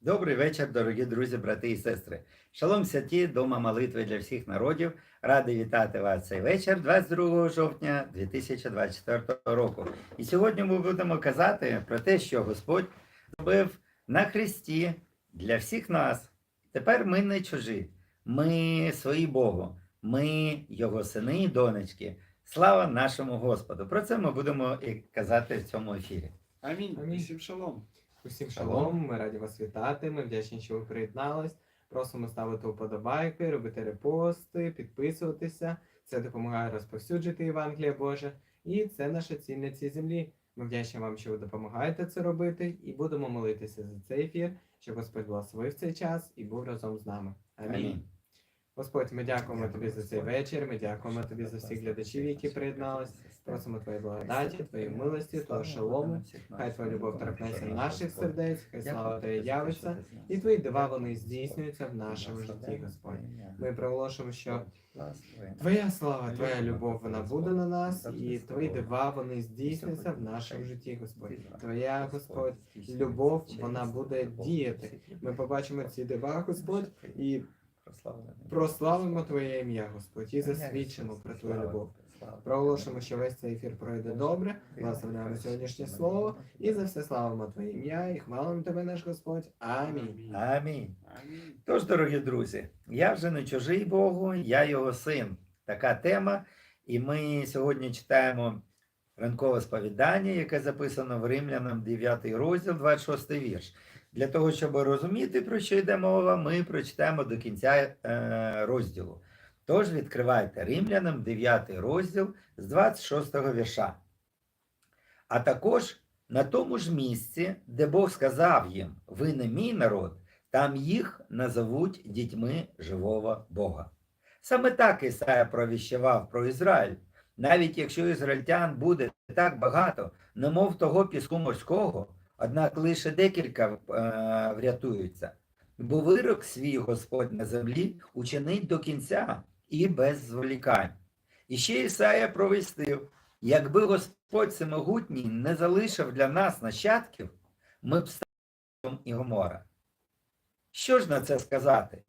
Добрий вечір, дорогі друзі, брати і сестри. Шалом святі, дома молитви для всіх народів. Радий вітати вас цей вечір, 22 жовтня 2024 року. І сьогодні ми будемо казати про те, що Господь зробив на Христі для всіх нас. Тепер ми не чужі, ми свої Богу, ми Його сини і донечки. Слава нашому Господу! Про це ми будемо і казати в цьому ефірі. Амінь. Амінь. Усім шалом. Усім Шалом. ми раді вас вітати. Ми вдячні, що ви приєднались. Просимо ставити вподобайки, робити репости, підписуватися. Це допомагає розповсюджити Євангелія Боже. І це наша ціль на цій землі. Ми вдячні вам, що ви допомагаєте це робити, і будемо молитися за цей ефір, щоб Господь благословив цей час і був разом з нами. Амінь. Амінь. Господь, ми дякуємо тобі за цей вечір. Ми дякуємо тобі за всіх глядачів, які приєднались. Просимо твоєї благодаті, твоєї милості, твого шалому. Хай твоя любов торкнеться наших сердець, хай слава Твоя явиться, і твої дива вони здійснюються в нашому житті, Господь. Ми проголошуємо, що Твоя слава, Твоя любов, вона буде на нас, і Твої дива вони здійсняться в нашому житті, Господь. Твоя, Господь, любов, вона буде діяти. Ми побачимо ці дива, Господь, і прославимо Твоє ім'я, Господь, і засвідчимо про Твою любов. Проголошуємо, що весь цей ефір пройде добре. Благословляємо сьогоднішнє слово і за все славимо Твоє ім'я і хвалимо Тебе, наш Господь. Амінь. Амінь. Тож, дорогі друзі, я вже не чужий Богу, я його син. Така тема. І ми сьогодні читаємо ранкове сповідання, яке записано в Римлянам 9 розділ, 26 вірш. Для того, щоб розуміти, про що йде мова, ми прочитаємо до кінця е, розділу. Тож відкривайте Римлянам 9 розділ з 26 вірша. А також на тому ж місці, де Бог сказав їм: Ви не мій народ, там їх назовуть дітьми живого Бога. Саме так Ісая провіщував про Ізраїль. Навіть якщо ізраїльтян буде так багато, немов того піску морського, однак лише декілька е, врятуються. Бо вирок свій Господь на землі учинить до кінця і без зволікань. І ще Ісая провістив, якби Господь всемогутній не залишив для нас нащадків, ми б стали і Гомора. Що ж на це сказати?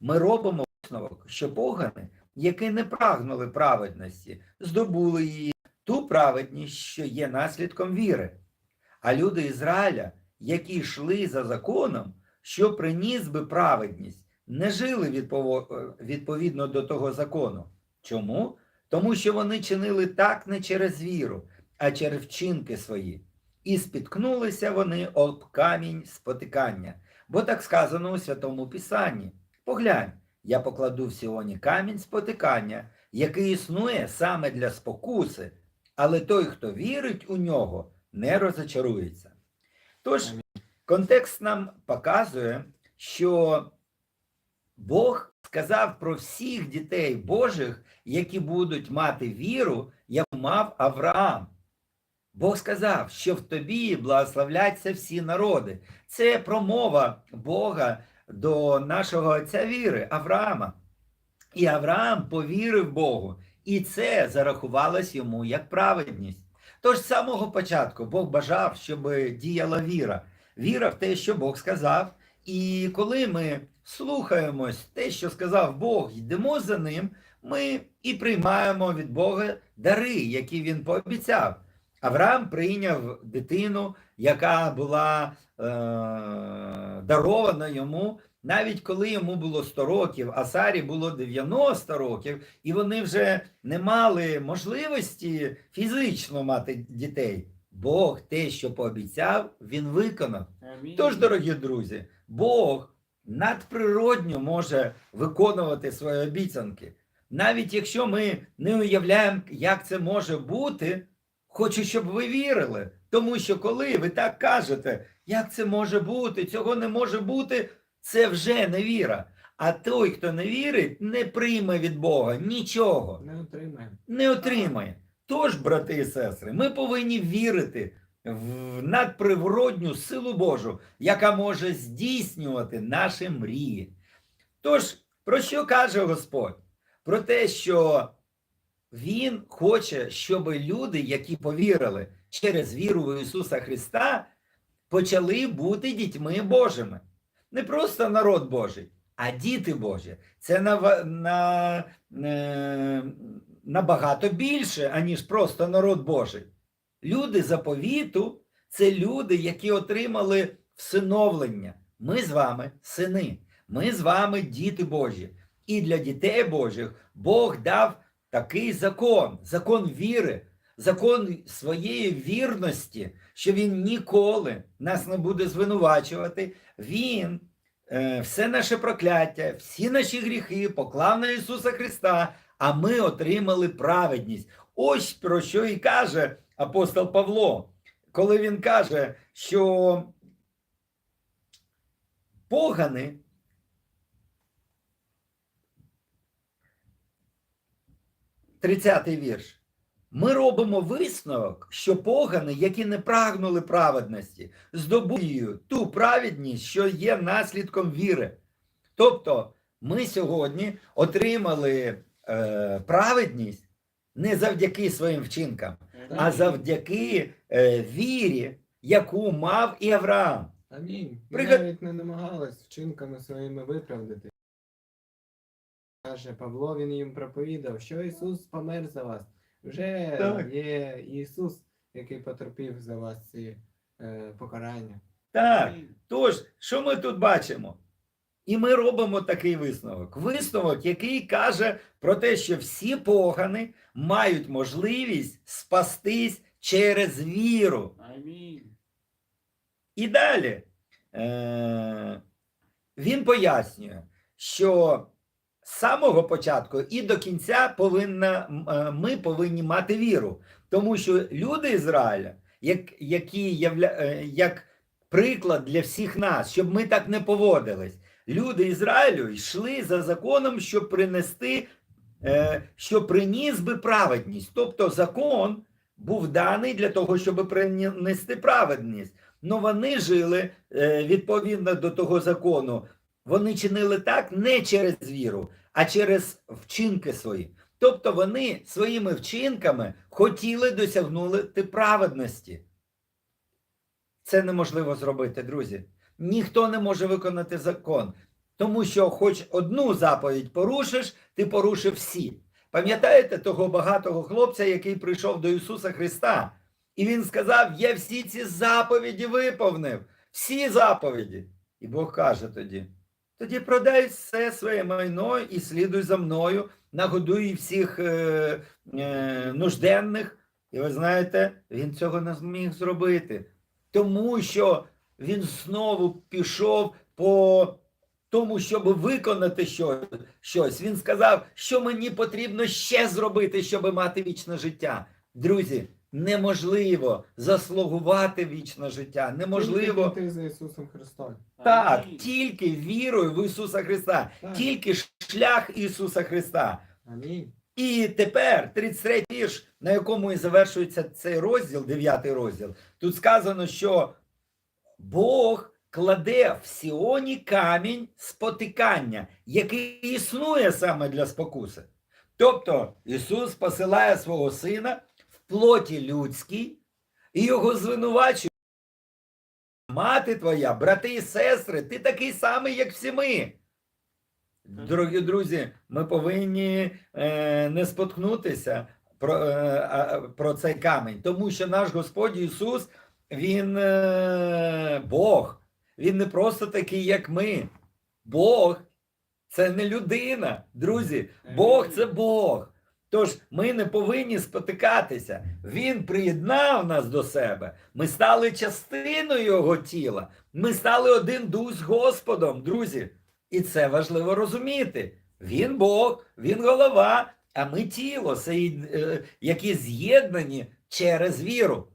Ми робимо висновок, що погани, які не прагнули праведності, здобули її ту праведність, що є наслідком віри. А люди Ізраїля, які йшли за законом, що приніс би праведність, не жили відпово- відповідно до того закону. Чому? Тому що вони чинили так не через віру, а через вчинки свої. І спіткнулися вони об камінь спотикання. Бо так сказано у Святому Писанні. Поглянь, я покладу в Сіоні камінь спотикання, який існує саме для спокуси, але той, хто вірить у нього, не розочарується. Тож, контекст нам показує, що Бог сказав про всіх дітей Божих, які будуть мати віру, яку мав Авраам. Бог сказав, що в тобі благословляться всі народи. Це промова Бога до нашого отця віри, Авраама. І Авраам повірив Богу, і це зарахувалось йому як праведність. Тож з самого початку Бог бажав, щоб діяла віра. Віра в те, що Бог сказав. І коли ми слухаємось те, що сказав Бог, йдемо за ним, ми і приймаємо від Бога дари, які він пообіцяв. Авраам прийняв дитину, яка була е, дарована йому, навіть коли йому було 100 років, а Сарі було 90 років, і вони вже не мали можливості фізично мати дітей. Бог те, що пообіцяв, він виконав. Амінь. Тож, дорогі друзі, Бог надприродньо може виконувати свої обіцянки. Навіть якщо ми не уявляємо, як це може бути, хочу, щоб ви вірили. Тому що коли ви так кажете, як це може бути, цього не може бути, це вже не віра. А той, хто не вірить, не прийме від Бога нічого Не отримаємо. не отримає. Тож, брати і сестри, ми повинні вірити в надприродню силу Божу, яка може здійснювати наші мрії. Тож, про що каже Господь? Про те, що Він хоче, щоб люди, які повірили через віру в Ісуса Христа, почали бути дітьми Божими. Не просто народ Божий, а діти Божі. Це на, на, е, набагато більше, аніж просто народ Божий. Люди заповіту це люди, які отримали всиновлення. Ми з вами сини, ми з вами діти Божі. І для дітей Божих Бог дав такий закон, закон віри, закон своєї вірності, що Він ніколи нас не буде звинувачувати. Він е, все наше прокляття, всі наші гріхи поклав на Ісуса Христа, а ми отримали праведність. Ось про що і каже апостол Павло, коли він каже, що погани Тридцятий вірш. Ми робимо висновок, що погани, які не прагнули праведності, здобують ту праведність, що є наслідком віри. Тобто, ми сьогодні отримали е, праведність не завдяки своїм вчинкам, а завдяки е, вірі, яку мав і Авраам. Амінь. Ми Пригад- навіть не намагались вчинками своїми виправдати. Каже Павло, він їм проповідав, що Ісус помер за вас. Вже Так. є Ісус, який потерпів за вас ці е, покарання. Так, тож, що ми тут бачимо? І ми робимо такий висновок. Висновок, який каже про те, що всі погани мають можливість спастись через віру. Амінь. І далі е- він пояснює, що з самого початку і до кінця повинна, е, ми повинні мати віру. Тому що люди Ізраїля, як, які явля, е, як приклад для всіх нас, щоб ми так не поводились, люди Ізраїлю йшли за законом, щоб принести, е, що приніс би праведність. Тобто закон був даний для того, щоб принести праведність. Ну вони жили відповідно до того закону. Вони чинили так не через віру, а через вчинки свої. Тобто вони своїми вчинками хотіли досягнути праведності. Це неможливо зробити, друзі. Ніхто не може виконати закон, тому що, хоч одну заповідь порушиш, ти порушив всі. Пам'ятаєте того багатого хлопця, який прийшов до Ісуса Христа? І він сказав: Я всі ці заповіді виповнив, всі заповіді. І Бог каже тоді: тоді продай все своє майно і слідуй за мною, нагодуй всіх е, е, нужденних. І ви знаєте, він цього не зміг зробити, тому що він знову пішов по тому, щоб виконати щось. Він сказав, що мені потрібно ще зробити, щоб мати вічне життя. Друзі, неможливо заслугувати вічне життя. Неможливо. Тільки йти за Ісусом Христом. Так, Амінь. тільки вірою в Ісуса Христа, Так. тільки шлях Ісуса Христа. Амінь. І тепер 33 вірш, на якому і завершується цей розділ, 9 розділ. Тут сказано, що Бог кладе в Сіоні камінь спотикання, який існує саме для спокуси. Тобто Ісус посилає свого сина плоті людській і його звинувачує. Мати твоя, брати і сестри, ти такий самий, як всі ми. Дорогі друзі, ми повинні е, не споткнутися про, е, про цей камінь, тому що наш Господь Ісус, Він е, Бог. Він не просто такий, як ми. Бог це не людина, друзі. Бог це Бог. Тож ми не повинні спотикатися. Він приєднав нас до себе. Ми стали частиною Його тіла. Ми стали один дух з Господом, друзі. І це важливо розуміти. Він Бог, він голова, а ми тіло, е, які з'єднані через віру.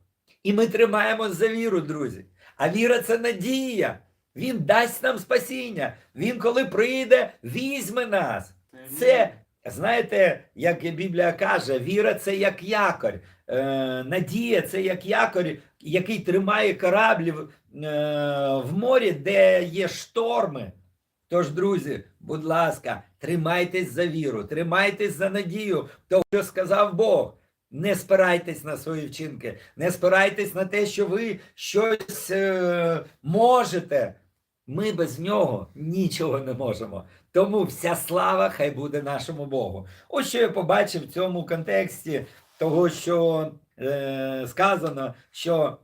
І ми тримаємось за віру, друзі. А віра це надія. Він дасть нам спасіння. Він, коли прийде, візьме нас. Це, знаєте, як Біблія каже, віра це як якорь. Е, надія це як якорь, який тримає кораблі в, е, в морі, де є шторми. Тож, друзі, будь ласка, тримайтесь за віру, тримайтесь за надію, того, що сказав Бог. Не спирайтесь на свої вчинки, не спирайтесь на те, що ви щось е, можете. Ми без нього нічого не можемо. Тому вся слава хай буде нашому Богу. Ось що я побачив в цьому контексті того, що е, сказано, що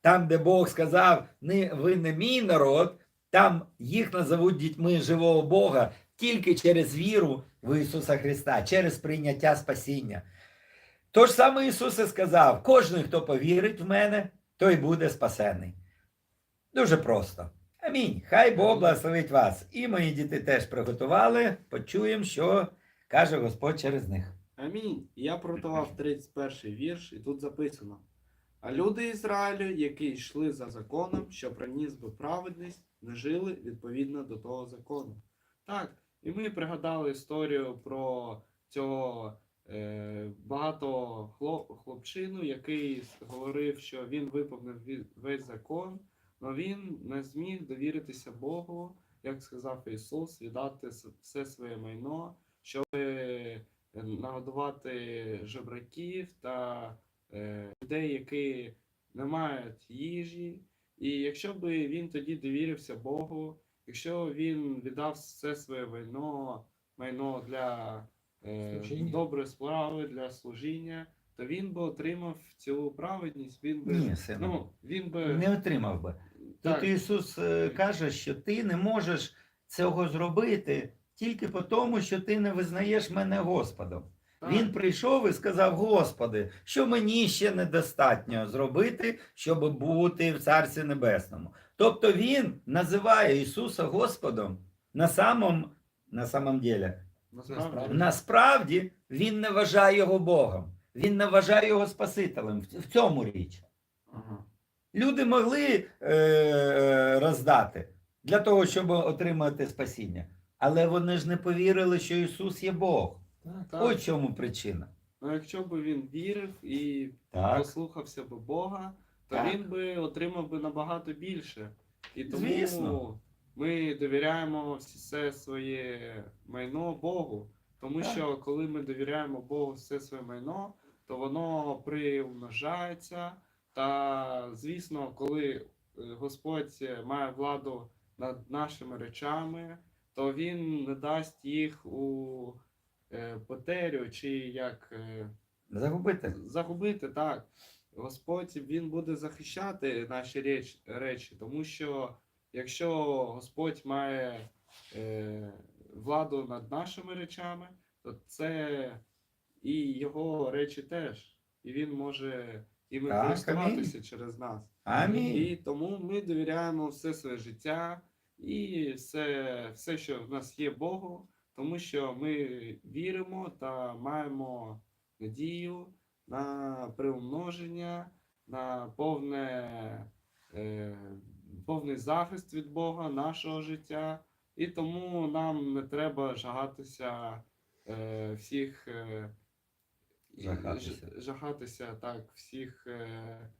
там, де Бог сказав, не, ви не мій народ, там їх назовуть дітьми живого Бога тільки через віру в Ісуса Христа, через прийняття спасіння. Тож саме Ісус і сказав: кожен, хто повірить в мене, той буде спасений. Дуже просто. Амінь. Хай Бог благословить вас. І мої діти теж приготували. Почуємо, що каже Господь через них. Амінь. Я протував 31 вірш, і тут записано. А люди Ізраїлю, які йшли за законом, що приніс би праведність, не жили відповідно до того закону. Так, і ми пригадали історію про цього е, багато хлоп, хлопчину, який говорив, що він виповнив весь закон, але він не зміг довіритися Богу, як сказав Ісус, віддати все своє майно, щоб е, нагодувати жебраків та е, людей, які не мають їжі. І якщо би він тоді довірився Богу, якщо він віддав все своє майно, майно для е, доброї справи, для служіння, то він би отримав цю праведність. Він би Ні, ну, він би Не отримав би. Тут Ісус е, каже, що ти не можеш цього зробити тільки по тому, що ти не визнаєш мене Господом. так, Він прийшов і сказав: Господи, що мені ще недостатньо зробити, щоб бути в Царстві Небесному. Тобто Він називає Ісуса Господом на самом, на самом деле. насправді. Насправді він не вважає його Богом, він не вважає його Спасителем. В в цьому річ. Ага. Люди могли е, роздати для того, щоб отримати спасіння. Але вони ж не повірили, що Ісус є Бог. Так. Так. Ось чому причина. Ну, якщо б він вірив і Так. послухався би Бога, то Так. він би отримав би набагато більше. І тому Звісно. ми довіряємо все своє майно Богу. Тому Так. що коли ми довіряємо Богу все своє майно, то воно приумножається. Та, звісно, коли е, Господь має владу над нашими речами, то Він не дасть їх у е, потерю, чи як е, Загубити. загубити, так. Господь він буде захищати наші реч, речі, тому що якщо Господь має е, владу над нашими речами, то це і його речі теж. І він може іми Так, користуватися через нас. Амінь. І тому ми довіряємо все своє життя і все, все, що в нас є Богу, тому що ми віримо та маємо надію на приумноження, на повне, е, повний захист від Бога нашого життя. І тому нам не треба жагатися е, всіх. Е, Жахатися. жахатися так, всіх. Е,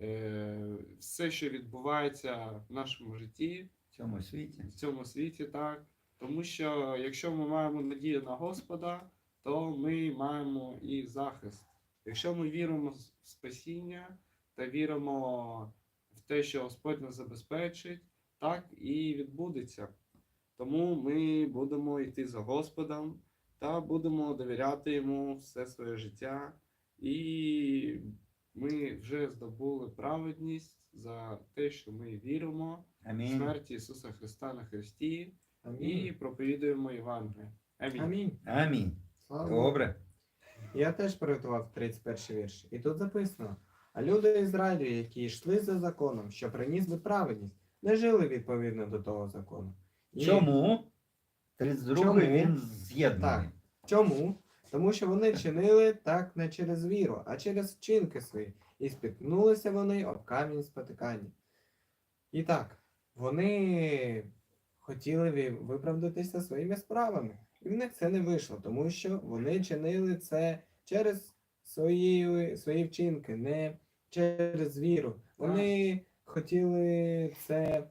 е, все, що відбувається в нашому житті, В цьому світі. в цьому світі, так. Тому що якщо ми маємо надію на Господа, то ми маємо і захист. Якщо ми віримо в спасіння та віримо в те, що Господь нас забезпечить, так і відбудеться. Тому ми будемо йти за Господом та будемо довіряти йому все своє життя. І ми вже здобули праведність за те, що ми віримо в Амінь. смерті Ісуса Христа на Христі і проповідуємо Євангеліє. Амінь. Амінь. Амінь. Слава Добре. Я теж приготував 31 вірш. І тут записано: а люди Ізраїлю, які йшли за законом, що приніс би праведність, не жили відповідно до того закону. І- Чому? 32 Чому? він з'єднаний. Чому? Тому що вони чинили так не через віру, а через вчинки свої, і спіткнулися вони об камінь спотикання. І так, вони хотіли виправдатися своїми справами, і в них це не вийшло, тому що вони чинили це через свої, свої вчинки, не через віру. Вони хотіли це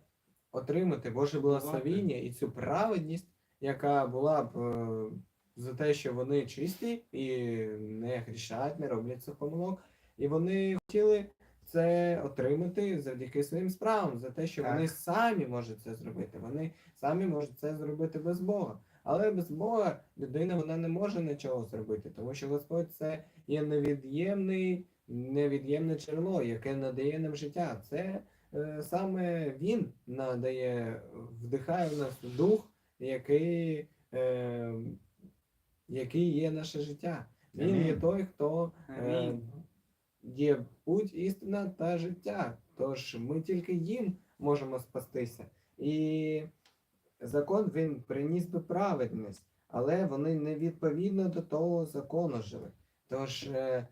отримати Боже благословіння і цю праведність, яка була б е, за те, що вони чисті і не грішать, не роблять цих помилок. І вони хотіли це отримати завдяки своїм справам, за те, що вони самі можуть це зробити. Вони самі можуть це зробити без Бога. Але без Бога людина вона не може нічого зробити, тому що Господь це є невід'ємний, невід'ємне джерело, яке надає нам життя. Це е, саме Він надає, вдихає в нас дух, який, е, який є наше життя. Він є той, хто е, є путь, істина та життя. Тож ми тільки їм можемо спастися. І закон він приніс би праведність, але вони не відповідно до того закону жили. Тож е,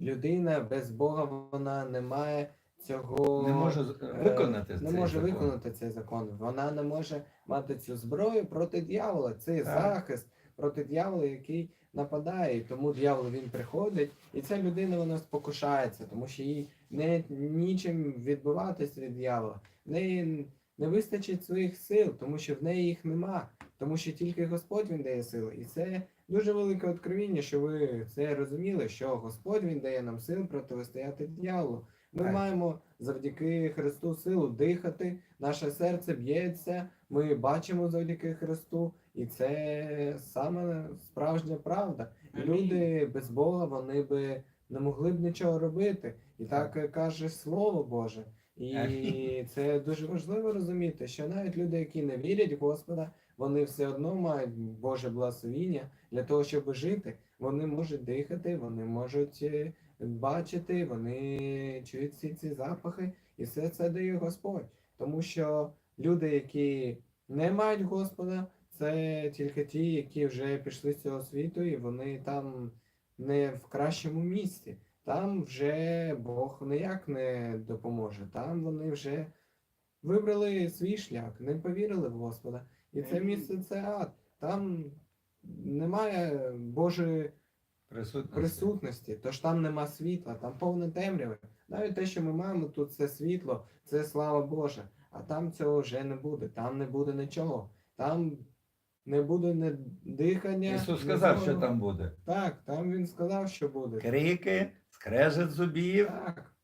людина без Бога вона не має цього Не може е, виконати не цей може закон. виконати цей закон. Вона не може мати цю зброю проти дьявола. Це Так. захист проти дьявола, який нападає. І тому дьявол він приходить, і ця людина вона спокушається, тому що їй не нічим відбиватись від дьявола. В неї не вистачить своїх сил, тому що в неї їх нема. Тому що тільки Господь він дає сили. І це дуже велике откровіння, що ви це розуміли, що Господь він дає нам сил протистояти дьяволу. Ми маємо завдяки Христу силу дихати, наше серце б'ється, ми бачимо завдяки Христу, і це саме справжня правда. І люди без Бога вони би не могли б нічого робити. І так каже Слово Боже. І це дуже важливо розуміти, що навіть люди, які не вірять в Господа, вони все одно мають Боже благословіння для того, щоб жити. Вони можуть дихати, вони можуть е, бачити, вони чують всі ці запахи, і все це дає Господь. Тому що люди, які не мають Господа, це тільки ті, які вже пішли з цього світу, і вони там не в кращому місці. Там вже Бог ніяк не допоможе. Там вони вже вибрали свій шлях, не повірили в Господа. І це місце це ад. Там немає Божої Присутності. присутності, тож там нема світла, там повне темряви. Навіть те, що ми маємо тут, це світло, це слава Божа. А там цього вже не буде, там не буде нічого. Там не буде не дихання. Ісус сказав, що там буде. Так, там він сказав, що буде. Крики, скрежет зубів. Так.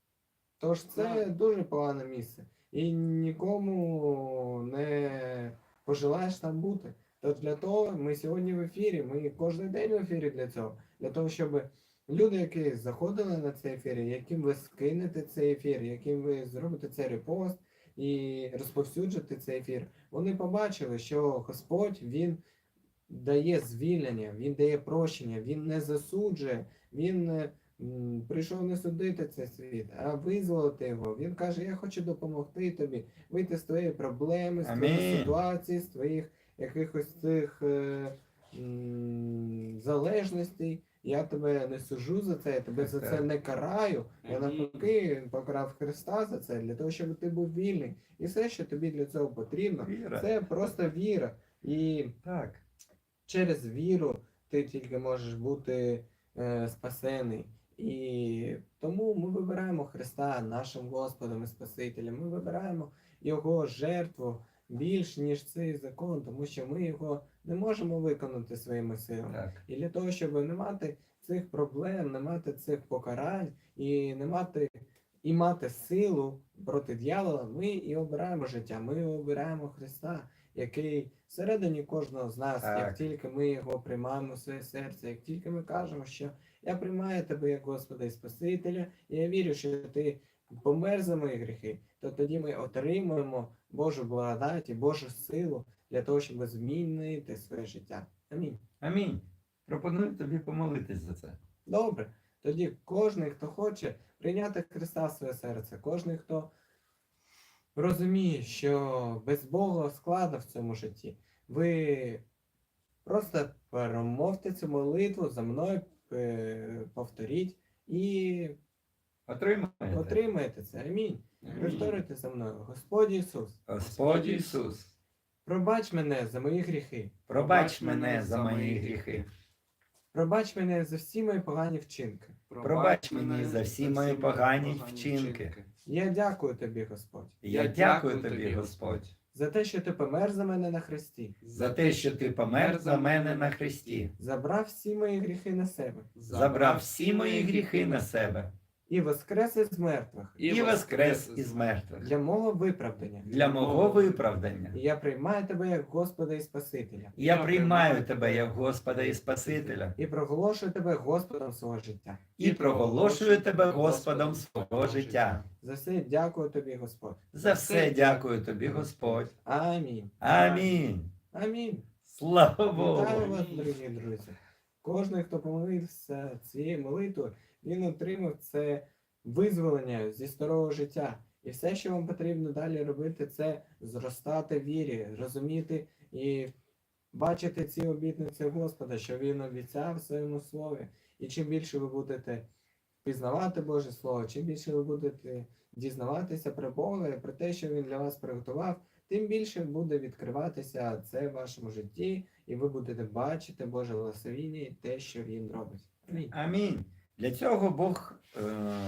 Тож це Так. дуже погане місце. І нікому не пожелаєш там бути. Тож для того ми сьогодні в ефірі, ми кожен день в ефірі для цього. Для того, щоб люди, які заходили на цей ефір, яким ви скинете цей ефір, яким ви зробите цей репост і розповсюджите цей ефір, вони побачили, що Господь Він дає звільнення, Він дає прощення, Він не засуджує, Він е, прийшов не судити цей світ, а визволити його. Він каже: Я хочу допомогти тобі вийти з твоєї проблеми, з твоєї ситуації, з твоїх якихось цих е, м, залежностей. Я тебе не сужу за це, я тебе за це не караю. Я навпаки покарав Христа за це, для того, щоб ти був вільний. І все, що тобі для цього потрібно, Віра. це просто віра. І Так. через віру ти тільки можеш бути е, спасений. І тому ми вибираємо Христа нашим Господом і Спасителем. Ми вибираємо Його жертву більш ніж цей закон, тому що ми його не можемо виконати своїми силами. Так. І для того, щоб не мати цих проблем, не мати цих покарань і не мати і мати силу проти дьявола, ми і обираємо життя. Ми обираємо Христа, який всередині кожного з нас, як тільки ми його приймаємо в своє серце, як тільки ми кажемо, що я приймаю тебе як Господа і Спасителя, і я вірю, що ти помер за мої гріхи, то тоді ми отримуємо Божу благодать і Божу силу для того, щоб змінити своє життя. Амінь. Амінь. Пропоную тобі помолитись за це. Добре. Тоді кожен, хто хоче прийняти Христа в своє серце, кожен, хто розуміє, що без Бога складно в цьому житті, ви просто перемовте цю молитву за мною, е, повторіть і Отримаєте. отримаєте це. Амінь. Повторюйте за мною. Господь Ісус, Господь Ісус, пробач мене за мої гріхи, пробач мене за мої гріхи. пробач мене за всі мої погані вчинки. Пробач мені за всі мої погані вчинки. Я дякую тобі, Господь. Я дякую тобі, Господь, За те, що ти помер за мене на хресті, за те, що ти помер за мене на хресті, забрав всі мої гріхи на себе забрав всі мої гріхи на себе і воскрес із мертвих і воскрес із мертвих для мого виправдання. для мого виправдання. І я приймаю тебе як Господа і Спасителя, Я приймаю тебе як Господа і Спасителя і проголошую тебе Господом свого життя. і проголошую тебе Господом свого життя. За все дякую тобі, Господь. За все дякую тобі, Господь. Амінь. Амінь. Амінь. Слава Вітаю Богу. вас, дорогі друзі. Кожен, хто помолився цією молитвою, він отримав це визволення зі старого життя. І все, що вам потрібно далі робити, це зростати в вірі, розуміти і бачити ці обітниці Господа, що Він обіцяв в своєму слові. І чим більше ви будете пізнавати Боже Слово, чим більше ви будете дізнаватися про Бога і про те, що Він для вас приготував, тим більше буде відкриватися це в вашому житті, і ви будете бачити Боже благословіння і те, що Він робить. Амінь. Амінь. Для цього Бог е,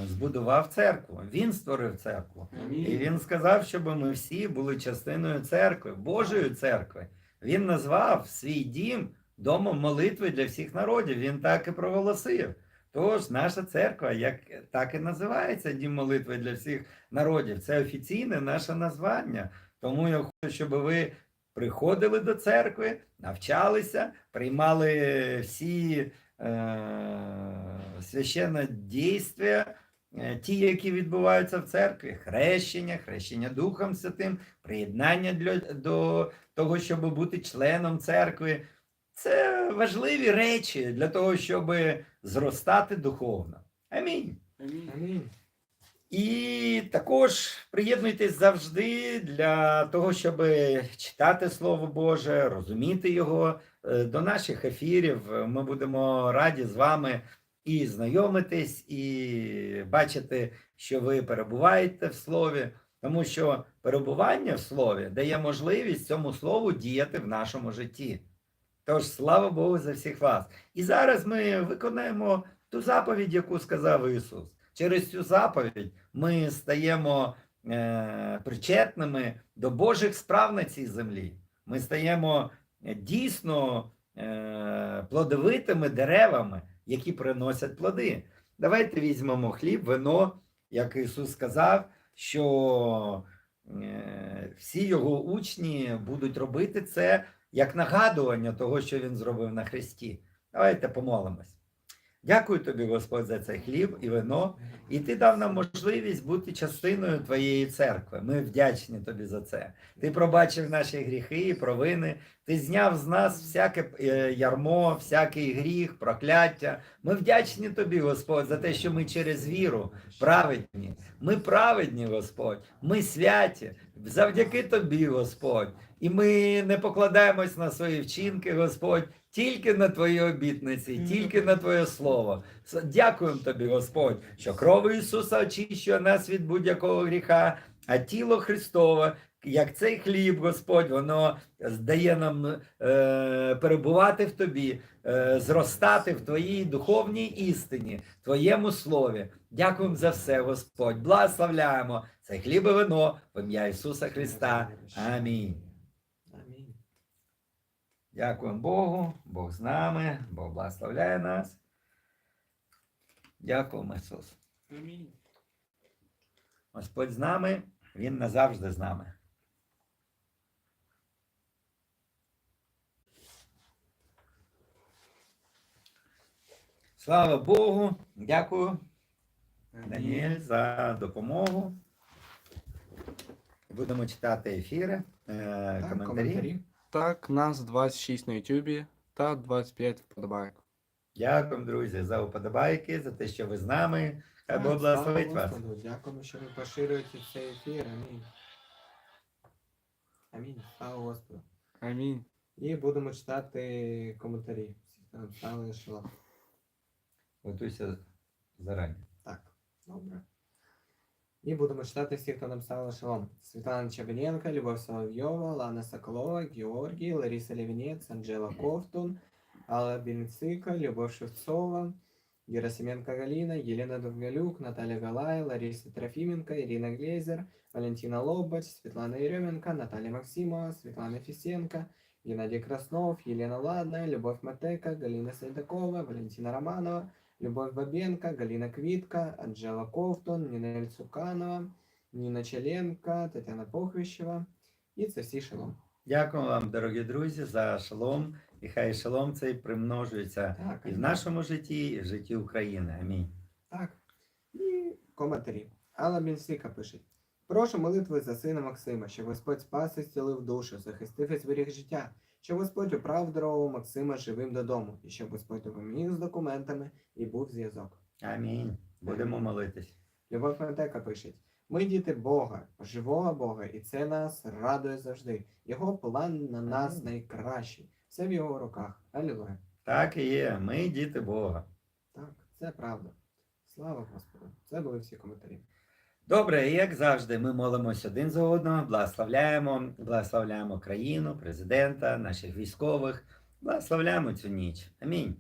збудував церкву. Він створив церкву. І він сказав, щоб ми всі були частиною церкви, Божої церкви. Він назвав свій дім домом молитви для всіх народів. Він так і проголосив. Тож наша церква, як так і називається дім молитви для всіх народів. Це офіційне наше названня. Тому я хочу, щоб ви приходили до церкви, навчалися, приймали всі е, священне дійствия, е, ті, які відбуваються в церкві, хрещення, хрещення Духом Святим, приєднання для, до того, щоб бути членом церкви. Це важливі речі для того, щоб зростати духовно. Амінь. Амінь. Амінь. І також приєднуйтесь завжди для того, щоб читати Слово Боже, розуміти його Е, до наших ефірів. Ми будемо раді з вами і знайомитись, і бачити, що ви перебуваєте в слові, тому що перебування в слові дає можливість цьому слову діяти в нашому житті. Тож, слава Богу за всіх вас. І зараз ми виконаємо ту заповідь, яку сказав Ісус. Через цю заповідь ми стаємо е, причетними до Божих справ на цій землі. Ми стаємо е, дійсно е, плодовитими деревами, які приносять плоди. Давайте візьмемо хліб, вино, як Ісус сказав, що е, всі його учні будуть робити це як нагадування того, що Він зробив на Христі. Давайте помолимось. Дякую тобі, Господь, за цей хліб і вино. І ти дав нам можливість бути частиною твоєї церкви. Ми вдячні тобі за це. Ти пробачив наші гріхи і провини. Ти зняв з нас всяке е, ярмо, всякий гріх, прокляття. Ми вдячні тобі, Господь, за те, що ми через віру праведні. Ми праведні, Господь. Ми святі. Завдяки тобі, Господь. І ми не покладаємось на свої вчинки, Господь, тільки на твої обітниці, тільки на Твоє Слово. Дякуємо тобі, Господь, що кров Ісуса очищує нас від будь-якого гріха, а тіло Христове, як цей хліб, Господь, воно здає нам е, перебувати в тобі, е, зростати в твоїй духовній істині, твоєму слові. Дякуємо за все, Господь. Благословляємо це хліб і вино в ім'я Ісуса Христа. Амінь. Амінь. Дякуємо Богу, Бог з нами, Бог благословляє нас. Дякуємо, Ісус. Амінь. Господь з нами, Він назавжди з нами. Слава Богу, дякую, Даніель, за допомогу. Будемо читати ефіри, е, Так, коментарі. Так, нас 26 на Ютубі та 25 вподобайок. Дякуємо, друзі, за вподобайки, за те, що ви з нами. Хай Бог благословить вас. Дякуємо, що ви поширюєте цей ефір. Амінь. Амінь. Слава Господу. Амінь. І будемо читати коментарі. Всі там ставили шалом. Готуйся зарані. Так, добре. І будемо читати всіх, хто написав шалом. Світлана Чабиненко, Любов Соловйова, Лана Соколова, Георгій, Лариса Левінець, Анжела Ковтун, Алла Бенцика, Любов Шевцова, Герасименко Галина, Елена Довгалюк, Наталья Галай, Лариса Трофименко, Ирина Глезер, Валентина Лобач, Светлана Еременко, Наталья Максимова, Светлана Фисенко, Геннадий Краснов, Елена Ладная, Любовь Матека, Галина Сайдакова, Валентина Романова, Любов Бабенка, Галина Квітка, Анжела Ковтун, Нінель Цуканова, Ніна Челенка, Тетяна Похвіщева. І це всі шалом. Дякую вам, дорогі друзі, за шалом. І хай шалом цей примножується Так, і в нашому житті, і в житті України. Амінь. Так. І коментарі. Алла Бінсіка пише. Прошу молитви за сина Максима, щоб Господь спас і зцілив душу, захистив і зберіг життя, щоб Господь управ дорогу Максима живим додому, і щоб Господь допоміг з документами і був зв'язок. Амінь. Будемо молитись. Любов Фентека пише: Ми діти Бога, живого Бога, і це нас радує завжди. Його план на нас найкращий. Все в його руках. Алілуя. Так і є. Ми діти Бога. Так, це правда. Слава Господу. Це були всі коментарі. Добре, і як завжди, ми молимося один за одного, благословляємо, благословляємо країну, президента, наших військових, благословляємо цю ніч. Амінь.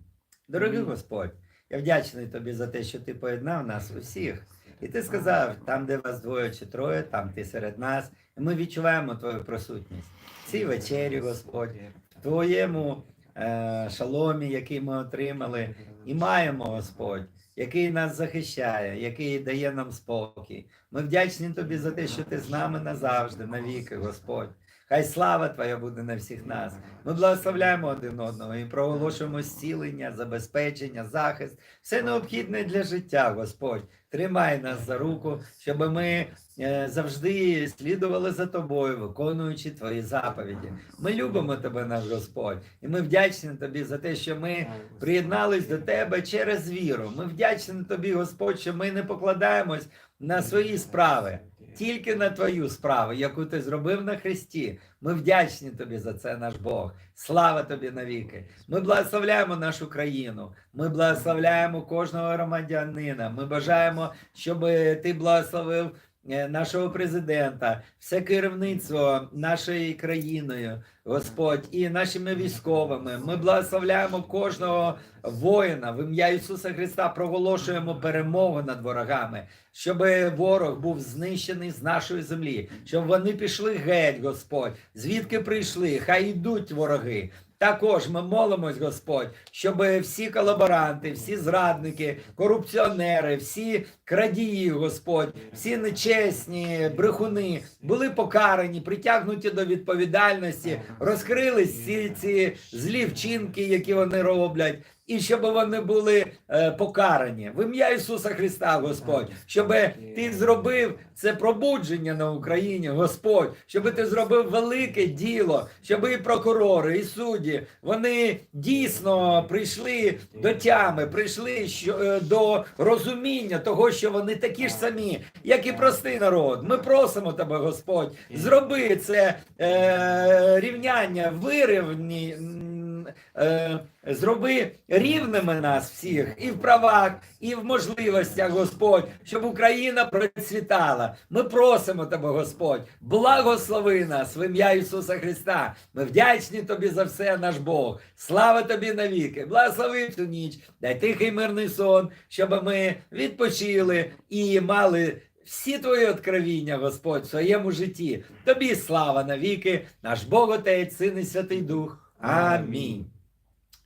Дорогий Амінь. Господь, я вдячний тобі за те, що ти поєднав нас усіх. І ти сказав, там, де вас двоє чи троє, там ти серед нас. І ми відчуваємо твою присутність. Цій вечері, Господь, в твоєму е, шаломі, який ми отримали, і маємо, Господь, який нас захищає, який дає нам спокій. Ми вдячні тобі за те, що ти з нами назавжди, навіки, Господь. Хай слава Твоя буде на всіх нас. Ми благословляємо один одного і проголошуємо зцілення, забезпечення, захист, все необхідне для життя, Господь. Тримай нас за руку, щоб ми е, завжди слідували за тобою, виконуючи твої заповіді. Ми любимо тебе, наш Господь, і ми вдячні тобі за те, що ми приєднались до тебе через віру. Ми вдячні тобі, Господь, що ми не покладаємось на свої справи, тільки на твою справу, яку ти зробив на Христі. Ми вдячні тобі за це, наш Бог. Слава тобі навіки. Ми благословляємо нашу країну. Ми благословляємо кожного громадянина. Ми бажаємо, щоб ти благословив нашого президента, все керівництво нашою країною, Господь, і нашими військовими. Ми благословляємо кожного воїна в ім'я Ісуса Христа. Проголошуємо перемогу над ворогами, щоб ворог був знищений з нашої землі, щоб вони пішли геть, Господь. Звідки прийшли? Хай йдуть вороги. Також ми молимось, Господь, щоб всі колаборанти, всі зрадники, корупціонери, всі крадії, Господь, всі нечесні брехуни були покарані, притягнуті до відповідальності, розкрились всі ці злі вчинки, які вони роблять. І щоб вони були е, покарані. В ім'я Ісуса Христа, Господь, щоб ти зробив це пробудження на Україні, Господь, щоб ти зробив велике діло, щоб і прокурори, і судді вони дійсно прийшли до тями, прийшли е, до розуміння того, що вони такі ж самі, як і простий народ. Ми просимо тебе, Господь, зроби це е, рівняння, вирівні. Е, зроби рівними нас всіх і в правах, і в можливостях, Господь, щоб Україна процвітала. Ми просимо тебе, Господь, благослови нас в ім'я Ісуса Христа. Ми вдячні тобі за все, наш Бог. Слава тобі навіки. Благослови цю ніч, дай тихий мирний сон, щоб ми відпочили і мали. Всі твої откровіння, Господь, в своєму житті. Тобі слава навіки, наш Бог Отець, Син і Святий Дух. Амінь.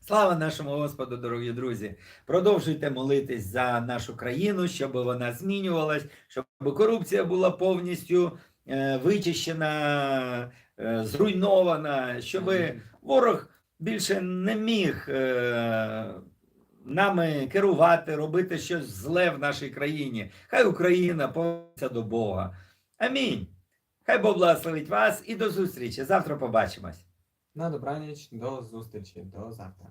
Слава нашому Господу, дорогі друзі. Продовжуйте молитись за нашу країну, щоб вона змінювалась, щоб корупція була повністю е, вичищена, е, зруйнована, щоб ворог більше не міг е, нами керувати, робити щось зле в нашій країні. Хай Україна повернеться до Бога. Амінь. Хай Бог благословить вас і до зустрічі. Завтра побачимось. На добраніч, до зустрічі, до завтра.